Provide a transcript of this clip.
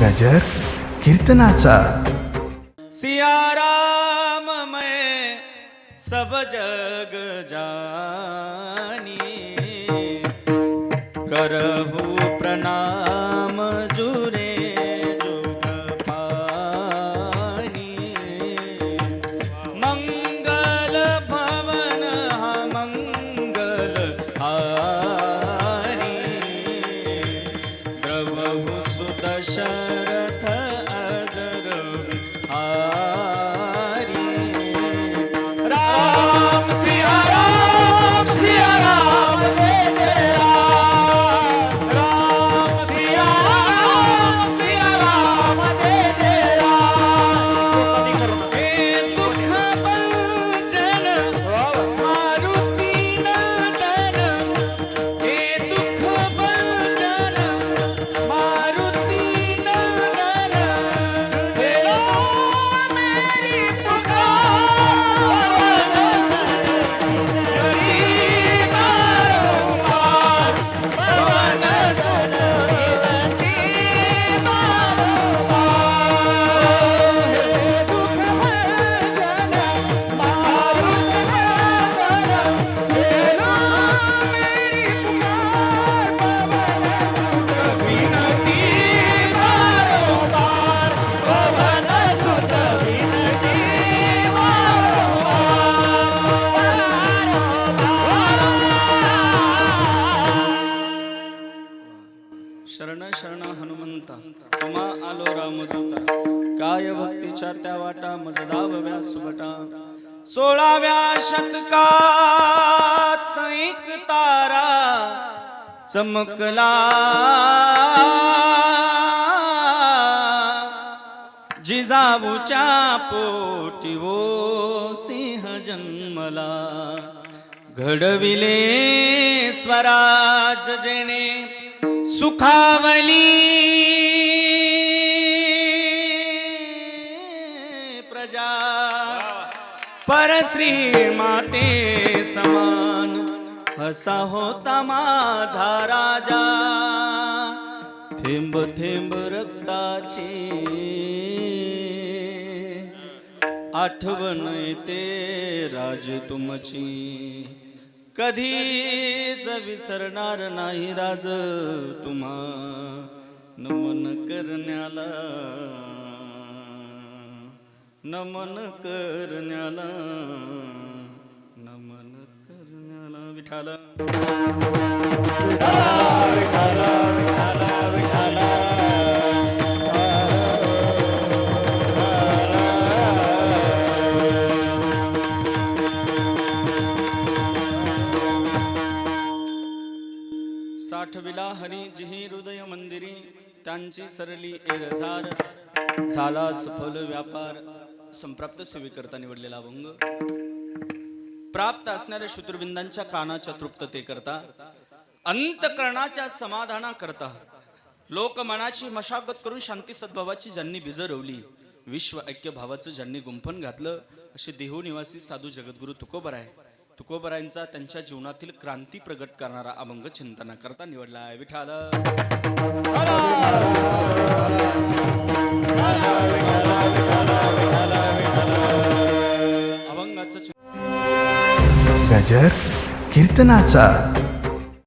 गजर कीर्तनाचा. सियाराम मैं सब जग जानी। करहु प्रणाम। द्रवहु शरण शरण हनुमंता तुम्हा आलो रामदूता काय भक्तीच्या त्या वाटा मजदाव्या सुबटा सोळाव्या शतकात एक तारा चमकला. जिजाबूच्या पोटी ओ सिंह जन्मला. घडविले स्वराज जेणे सुखावली. प्रजा. परश्री माते समान हसा होता माझा राजा. थेंब थेंब रक्ताची आठवण येते राज तुमची. कधीच विसरणार नाही राज तुम्हा. नमन करण्याला. नमन करण्याला. नमन करण्याला. विठाला. साठविला हरी जिही हृदय मंदिरी त्यांची सरली एरझार झाला सफल व्यापार संप्राप्त सेवेकरता निवडलेला अभंग. प्राप्त असणाऱ्या शत्रुबिंदांच्या कानाच्या तृप्तते करता अंतकरणाच्या समाधाना करता लोकमनाची मशागत करून शांती सद्भावाची ज्यांनी बीज विश्व ऐक्य भावाचं ज्यांनी गुंफण घातलं असे देहू निवासी साधू जगद्गुरु आहे. तुकोबरायांचा त्यांच्या जीवनातील क्रांती प्रगट करणारा अभंग चिंतना करता निवडला आहे. विठाल अभंगाचं गजर कीर्तनाचा.